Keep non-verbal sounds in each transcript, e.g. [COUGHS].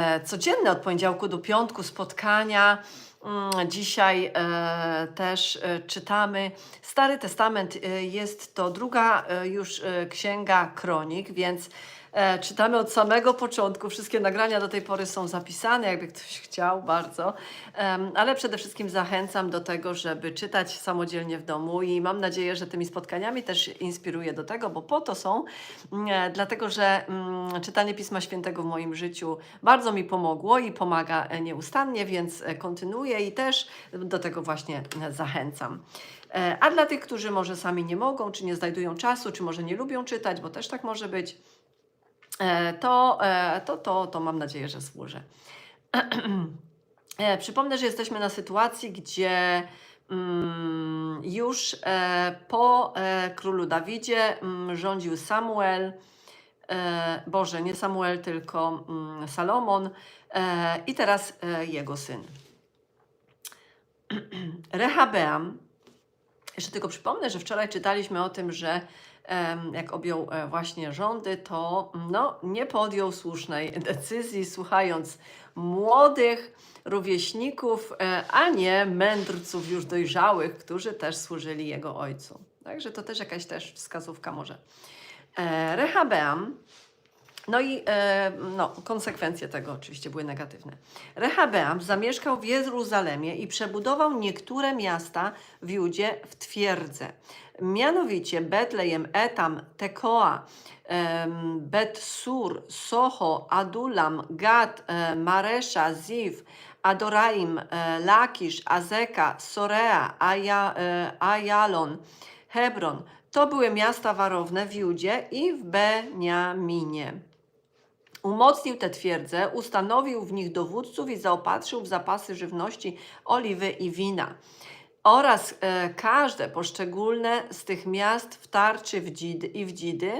E, Codzienne od poniedziałku do piątku spotkania. Mm, Dzisiaj e, też e, czytamy Stary Testament. Jest to druga już księga kronik, więc e, czytamy od samego początku. Wszystkie nagrania do tej pory są zapisane, jakby ktoś chciał bardzo. Em, Ale przede wszystkim zachęcam do tego, żeby czytać samodzielnie w domu i mam nadzieję, że tymi spotkaniami też inspiruję do tego, bo po to są, mm, e, dlatego że mm, czytanie Pisma Świętego w moim życiu bardzo mi pomogło i pomaga e, nieustannie, więc e, kontynuuję i też do tego właśnie e, zachęcam. E, A dla tych, którzy może sami nie mogą, czy nie znajdują czasu, czy może nie lubią czytać, bo też tak może być, e, to, e, to, to, to mam nadzieję, że służy. [CLEARS THROAT] E, Przypomnę, że jesteśmy na sytuacji, gdzie mm, już e, po e, królu Dawidzie mm, rządził Samuel, e, Boże, nie Samuel, tylko mm, Salomon e, i teraz e, jego syn. [CLEARS THROAT] Rehabeam, jeszcze tylko przypomnę, że wczoraj czytaliśmy o tym, że jak objął e, właśnie rządy, to no, nie podjął słusznej decyzji, słuchając młodych rówieśników, e, a nie mędrców już dojrzałych, którzy też służyli jego ojcu. Także to też jakaś też wskazówka może. E, Rehabeam no i e, no, konsekwencje tego oczywiście były negatywne. Rehabeam zamieszkał w Jeruzalemie i przebudował niektóre miasta w Judzie w twierdze. Mianowicie Betlejem, Etam, Tekoa, Bet-Sur, Socho, Adulam, Gad, e, Maresza, Ziv, Adoraim, e, Lakisz, Azeka, Sorea, Aja, Ajalon, Hebron. To były miasta warowne w Judzie i w Beniaminie. Umocnił te twierdze, ustanowił w nich dowódców i zaopatrzył w zapasy żywności, oliwy i wina. Oraz e, każde poszczególne z tych miast w tarczy w dzidy, i w dzidy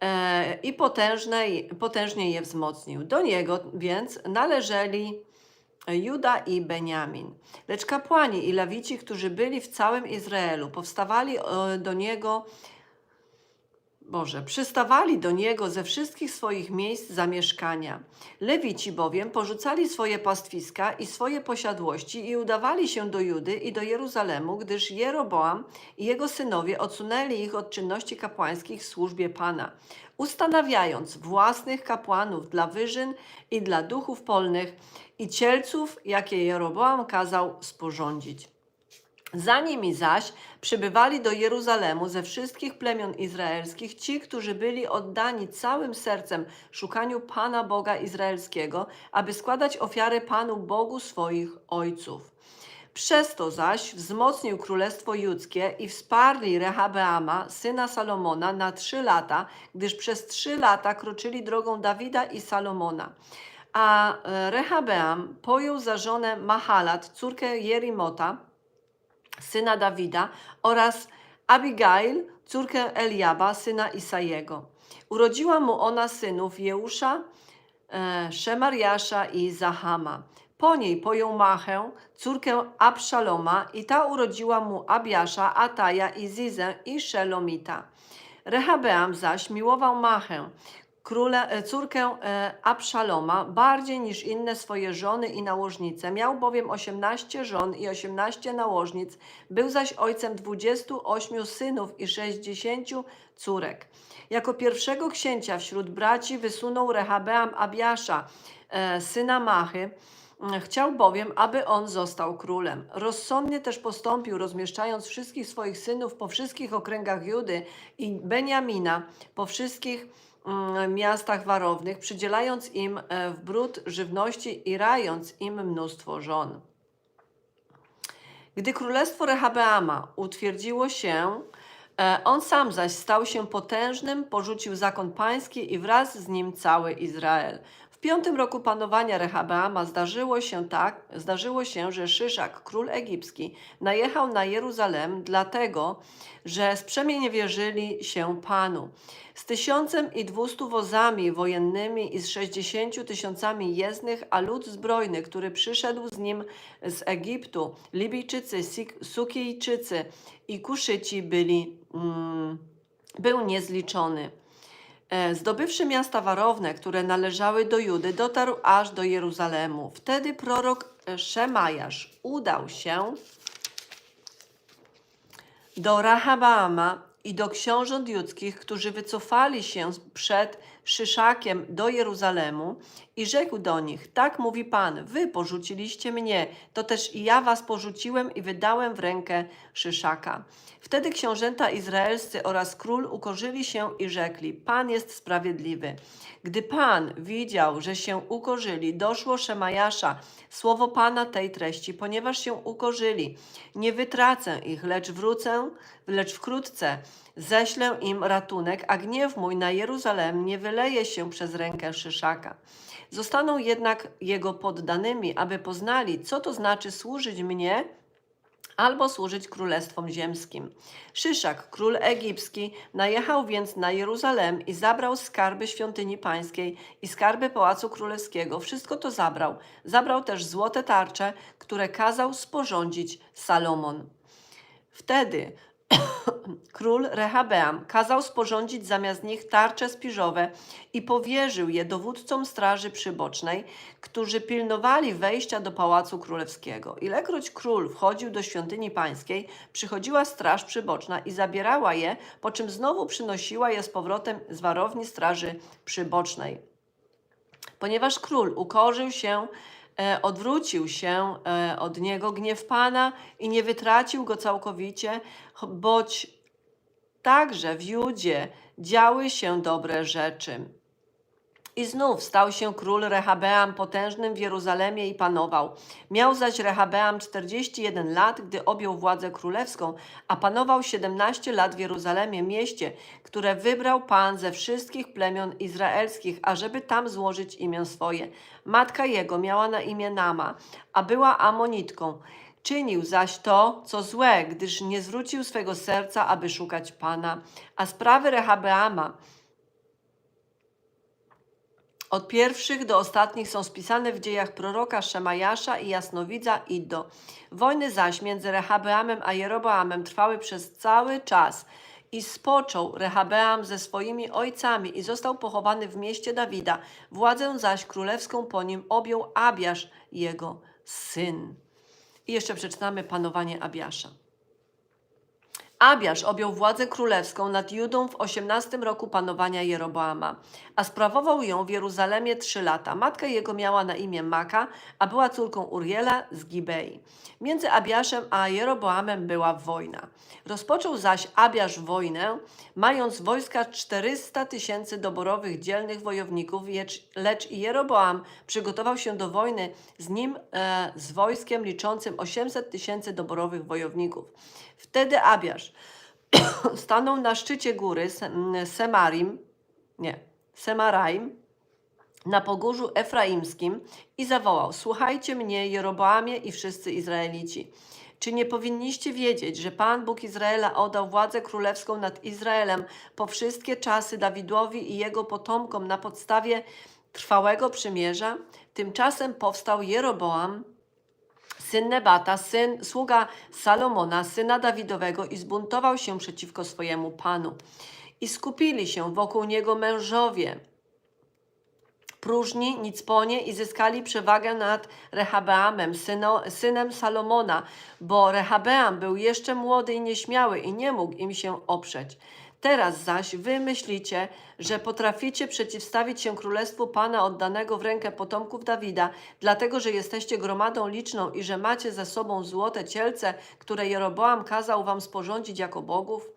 e, i potężne, potężnie je wzmocnił. Do niego więc należeli Juda i Beniamin. Lecz kapłani i lawici, którzy byli w całym Izraelu, powstawali e, do niego Boże, przystawali do niego ze wszystkich swoich miejsc zamieszkania. Lewici bowiem porzucali swoje pastwiska i swoje posiadłości i udawali się do Judy i do Jeruzalemu, gdyż Jeroboam i jego synowie odsunęli ich od czynności kapłańskich w służbie Pana, ustanawiając własnych kapłanów dla wyżyn i dla duchów polnych i cielców, jakie Jeroboam kazał sporządzić. Za nimi zaś przybywali do Jeruzalemu ze wszystkich plemion izraelskich ci, którzy byli oddani całym sercem szukaniu Pana Boga Izraelskiego, aby składać ofiary Panu Bogu swoich ojców. Przez to zaś wzmocnił królestwo judzkie i wsparli Rehabeama, syna Salomona, na trzy lata, gdyż przez trzy lata kroczyli drogą Dawida i Salomona. A e, Rehabeam pojął za żonę Mahalat, córkę Jerimota, syna Dawida oraz Abigail, córkę Eliaba, syna Isajego. Urodziła mu ona synów Jeusza, e, Szemariasza i Zahama. Po niej pojął Machę, córkę Abszaloma i ta urodziła mu Abiasza, Ataja i Zizę i Szelomita. Rehabeam zaś miłował Machę, króle, e, córkę e, Abszaloma, bardziej niż inne swoje żony i nałożnice. Miał bowiem 18 żon i 18 nałożnic, był zaś ojcem 28 synów i 60 córek. Jako pierwszego księcia wśród braci wysunął Rehabeam Abiasza, e, syna Machy, Chciał bowiem, aby on został królem. Rozsądnie też postąpił, rozmieszczając wszystkich swoich synów po wszystkich okręgach Judy i Beniamina, po wszystkich mm, miastach warownych, przydzielając im e, w bród żywności i rając im mnóstwo żon. Gdy królestwo Rehabeama utwierdziło się, e, on sam zaś stał się potężnym, porzucił zakon pański i wraz z nim cały Izrael. Piątym roku panowania Rehabeama zdarzyło się tak, zdarzyło się, że Szyszak, król egipski, najechał na Jeruzalem dlatego, że sprzemieniewierzyli się Panu. Z tysiącem i dwustu wozami wojennymi i z sześćdziesięciu tysiącami jezdnych, a lud zbrojny, który przyszedł z nim z Egiptu, Libijczycy, Sukijczycy i Kuszyci byli, mm, był niezliczony. E, Zdobywszy miasta warowne, które należały do Judy, dotarł aż do Jeruzalemu. Wtedy prorok Szemajasz udał się do Rahabaama i do książąt judzkich, którzy wycofali się przed Szyszakiem do Jeruzalemu i rzekł do nich, tak mówi Pan, wy porzuciliście mnie, to też i ja was porzuciłem i wydałem w rękę Szyszaka. Wtedy książęta izraelscy oraz król ukorzyli się i rzekli, Pan jest sprawiedliwy. Gdy Pan widział, że się ukorzyli, doszło Szemajasza słowo Pana tej treści, ponieważ się ukorzyli, nie wytracę ich, lecz wrócę, lecz wkrótce ześlę im ratunek, a gniew mój na Jeruzalem nie wyleje się przez rękę Szyszaka. Zostaną jednak jego poddanymi, aby poznali, co to znaczy służyć mnie, albo służyć królestwom ziemskim. Szyszak, król egipski, najechał więc na Jeruzalem i zabrał skarby świątyni pańskiej i skarby pałacu królewskiego. Wszystko to zabrał. Zabrał też złote tarcze, które kazał sporządzić Salomon. Wtedy [COUGHS] król Rehabeam kazał sporządzić zamiast nich tarcze spiżowe i powierzył je dowódcom straży przybocznej, którzy pilnowali wejścia do pałacu królewskiego. Ilekroć król wchodził do świątyni pańskiej, przychodziła straż przyboczna i zabierała je, po czym znowu przynosiła je z powrotem z warowni straży przybocznej. Ponieważ król ukorzył się, odwrócił się e, od niego gniew Pana i nie wytracił go całkowicie, boć także w Judzie działy się dobre rzeczy. I znów stał się król Rehabeam potężnym w Jeruzalemie i panował. Miał zaś Rehabeam 41 lat, gdy objął władzę królewską, a panował 17 lat w Jeruzalemie, mieście, które wybrał Pan ze wszystkich plemion izraelskich, ażeby tam złożyć imię swoje. Matka jego miała na imię Nama, a była Amonitką. Czynił zaś to, co złe, gdyż nie zwrócił swego serca, aby szukać Pana. A sprawy Rehabeama, od pierwszych do ostatnich są spisane w dziejach proroka Szemajasza i jasnowidza Iddo. Wojny zaś między Rehabeamem a Jeroboamem trwały przez cały czas i spoczął Rehabeam ze swoimi ojcami i został pochowany w mieście Dawida. Władzę zaś królewską po nim objął Abiasz, jego syn. I jeszcze przeczytamy panowanie Abiasza. Abiasz objął władzę królewską nad Judą w 18 roku panowania Jeroboama, a sprawował ją w Jeruzalemie trzy lata. Matka jego miała na imię Maka, a była córką Uriela z Gibei. Między Abiaszem a Jeroboamem była wojna. Rozpoczął zaś Abiasz wojnę, mając wojska 400 tysięcy doborowych dzielnych wojowników, lecz, Jeroboam przygotował się do wojny z nim e, z wojskiem liczącym 800 tysięcy doborowych wojowników. Wtedy Abiasz [COUGHS] stanął na szczycie góry Sem- Semarim, nie, Semaraim, na pogórzu Efraimskim i zawołał: Słuchajcie mnie, Jeroboamie i wszyscy Izraelici. Czy nie powinniście wiedzieć, że Pan Bóg Izraela oddał władzę królewską nad Izraelem po wszystkie czasy Dawidowi i jego potomkom na podstawie trwałego przymierza? Tymczasem powstał Jeroboam, syn Nebata, syn, sługa Salomona, syna Dawidowego i zbuntował się przeciwko swojemu panu. I skupili się wokół niego mężowie, próżni, nicponie i zyskali przewagę nad Rehabeamem, syno, synem Salomona, bo Rehabeam był jeszcze młody i nieśmiały i nie mógł im się oprzeć. Teraz zaś wy myślicie, że potraficie przeciwstawić się królestwu Pana oddanego w rękę potomków Dawida, dlatego że jesteście gromadą liczną i że macie ze sobą złote cielce, które Jeroboam kazał wam sporządzić jako bogów?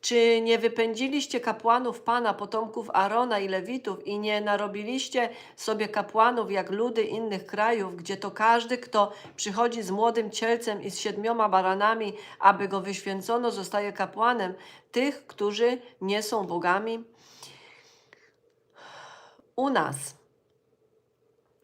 Czy nie wypędziliście kapłanów Pana, potomków Arona i Lewitów i nie narobiliście sobie kapłanów jak ludy innych krajów, gdzie to każdy, kto przychodzi z młodym cielcem i z siedmioma baranami, aby go wyświęcono, zostaje kapłanem tych, którzy nie są bogami? U nas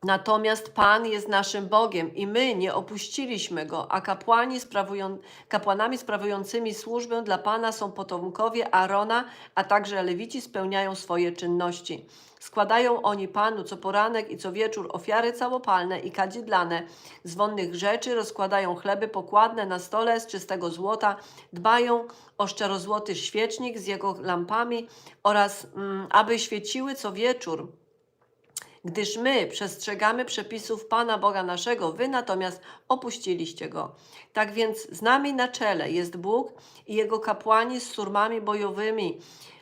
Natomiast Pan jest naszym Bogiem i my nie opuściliśmy Go, a kapłani sprawują, kapłanami sprawującymi służbę dla Pana są potomkowie Arona, a także Lewici spełniają swoje czynności. Składają oni Panu co poranek i co wieczór ofiary całopalne i kadzidlane z wonnych rzeczy, rozkładają chleby pokładne na stole z czystego złota, dbają o szczerozłoty świecznik z jego lampami oraz mm, aby świeciły co wieczór gdyż my przestrzegamy przepisów Pana Boga naszego, wy natomiast opuściliście Go. Tak więc z nami na czele jest Bóg i Jego kapłani z surmami bojowymi,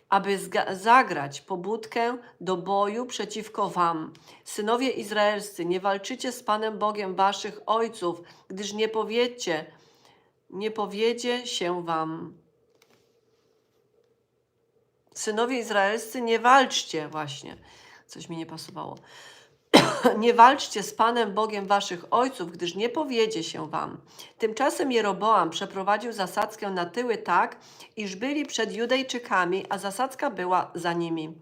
aby zagrać pobudkę do boju przeciwko wam. Synowie izraelscy, nie walczycie z Panem Bogiem waszych ojców, gdyż nie powiecie, nie powiedzie się wam. Synowie izraelscy, nie walczcie właśnie. Coś mi nie pasowało. [CLEARS THROAT] nie walczcie z Panem Bogiem waszych ojców, gdyż nie powiedzie się wam. Tymczasem Jeroboam przeprowadził zasadzkę na tyły tak, iż byli przed Judejczykami, a zasadzka była za nimi.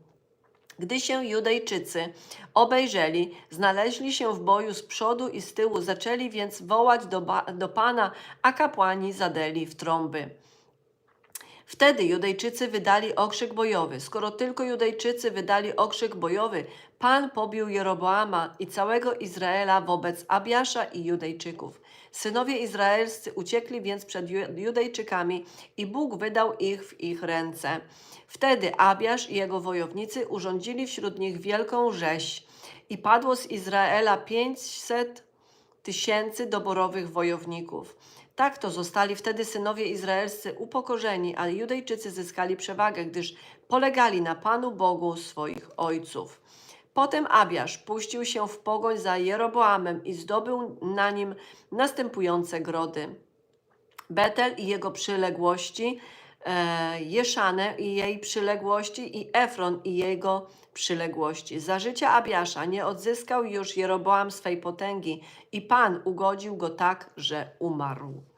Gdy się Judejczycy obejrzeli, znaleźli się w boju z przodu i z tyłu, zaczęli więc wołać do, do Pana, a kapłani zadeli w trąby. Wtedy Judejczycy wydali okrzyk bojowy. Skoro tylko Judejczycy wydali okrzyk bojowy, Pan pobił Jeroboama i całego Izraela wobec Abiasza i Judejczyków. Synowie izraelscy uciekli więc przed Ju- Judejczykami i Bóg wydał ich w ich ręce. Wtedy Abiasz i jego wojownicy urządzili wśród nich wielką rzeź i padło z Izraela pięćset tysięcy doborowych wojowników. Tak to zostali wtedy synowie izraelscy upokorzeni, a Judejczycy zyskali przewagę, gdyż polegali na Panu Bogu swoich ojców. Potem Abiasz puścił się w pogoń za Jeroboamem i zdobył na nim następujące grody. Betel i jego przyległości, e, i jej przyległości i Efron i jego przyległości. Za życia Abiasza nie odzyskał już Jeroboam swej potęgi i Pan ugodził go tak, że umarł.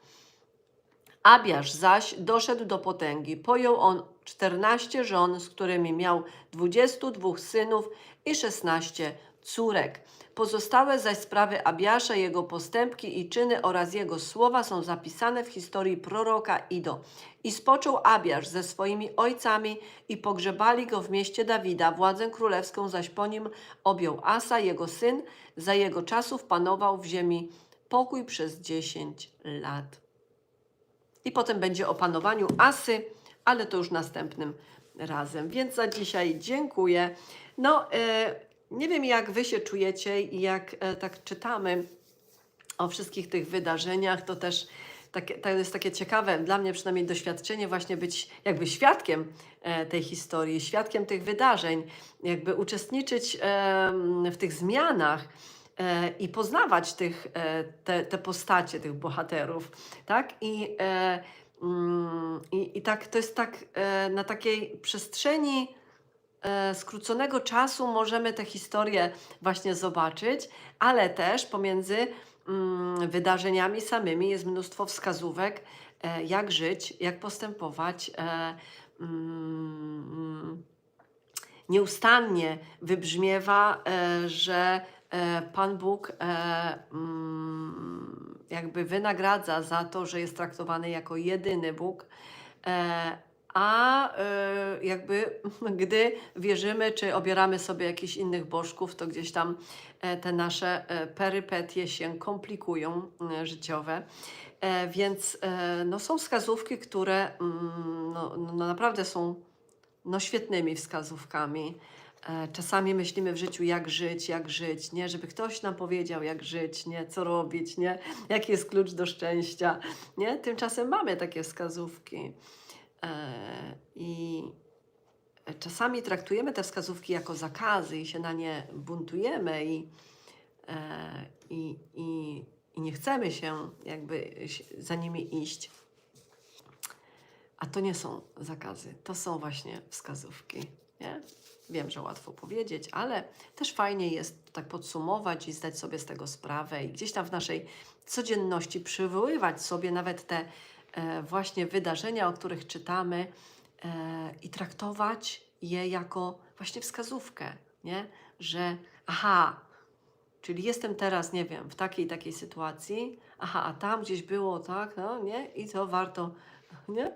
Abiasz zaś doszedł do potęgi. Pojął on czternaście żon, z którymi miał dwudziestu dwóch synów i szesnaście córek. Pozostałe zaś sprawy Abiasza, jego postępki i czyny oraz jego słowa są zapisane w historii proroka Ido. I spoczął Abiasz ze swoimi ojcami i pogrzebali go w mieście Dawida. Władzę królewską zaś po nim objął Asa, jego syn. Za jego czasów panował w ziemi pokój przez dziesięć lat. I potem będzie o panowaniu Asy, ale to już następnym razem. Więc za dzisiaj dziękuję. No, e, nie wiem jak Wy się czujecie i jak e, tak czytamy o wszystkich tych wydarzeniach, to też takie, to jest takie ciekawe, dla mnie przynajmniej doświadczenie właśnie być jakby świadkiem e, tej historii, świadkiem tych wydarzeń, jakby uczestniczyć w tych zmianach i poznawać tych, e, te, te postacie, tych bohaterów, tak? I, e, mm, i, i tak to jest tak e, na takiej przestrzeni e, skróconego czasu możemy tę historię właśnie zobaczyć, ale też pomiędzy mm, wydarzeniami samymi jest mnóstwo wskazówek, e, jak żyć, jak postępować. E, mm, nieustannie wybrzmiewa, e, że e, Pan Bóg e, mm, jakby wynagradza za to, że jest traktowany jako jedyny Bóg. E, a e, jakby [LAUGHS] gdy wierzymy, czy obieramy sobie jakichś innych bożków, to gdzieś tam e, te nasze e, perypetie się komplikują e, życiowe. E, Więc e, no, są wskazówki, które mm, no, no, naprawdę są no, świetnymi wskazówkami. E, Czasami myślimy w życiu, jak żyć, jak żyć, nie? Żeby ktoś nam powiedział, jak żyć, nie? Co robić, nie? Jaki jest klucz do szczęścia, nie? Tymczasem mamy takie wskazówki. E, I czasami traktujemy te wskazówki jako zakazy i się na nie buntujemy i, e, i, i, i nie chcemy się jakby za nimi iść. A to nie są zakazy, to są właśnie wskazówki. Nie? Wiem, że łatwo powiedzieć, ale też fajnie jest tak podsumować i zdać sobie z tego sprawę i gdzieś tam w naszej codzienności przywoływać sobie nawet te e, właśnie wydarzenia, o których czytamy e, i traktować je jako właśnie wskazówkę, nie? że aha, Czyli jestem teraz, nie wiem, w takiej takiej sytuacji, aha, a tam gdzieś było tak, no nie? I to warto, nie?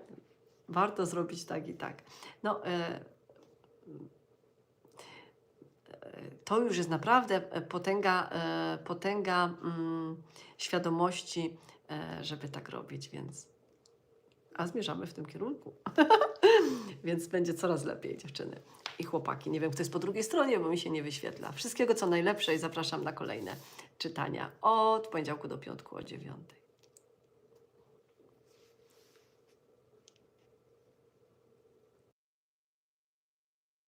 Warto zrobić tak i tak. No, e, to już jest naprawdę e, potęga, e, potęga mm, świadomości, e, żeby tak robić, więc a zmierzamy w tym kierunku. [LAUGHS] więc będzie coraz lepiej, dziewczyny i chłopaki. Nie wiem, kto jest po drugiej stronie, bo mi się nie wyświetla. Wszystkiego co najlepsze i zapraszam na kolejne czytania od poniedziałku do piątku o dziewiątej.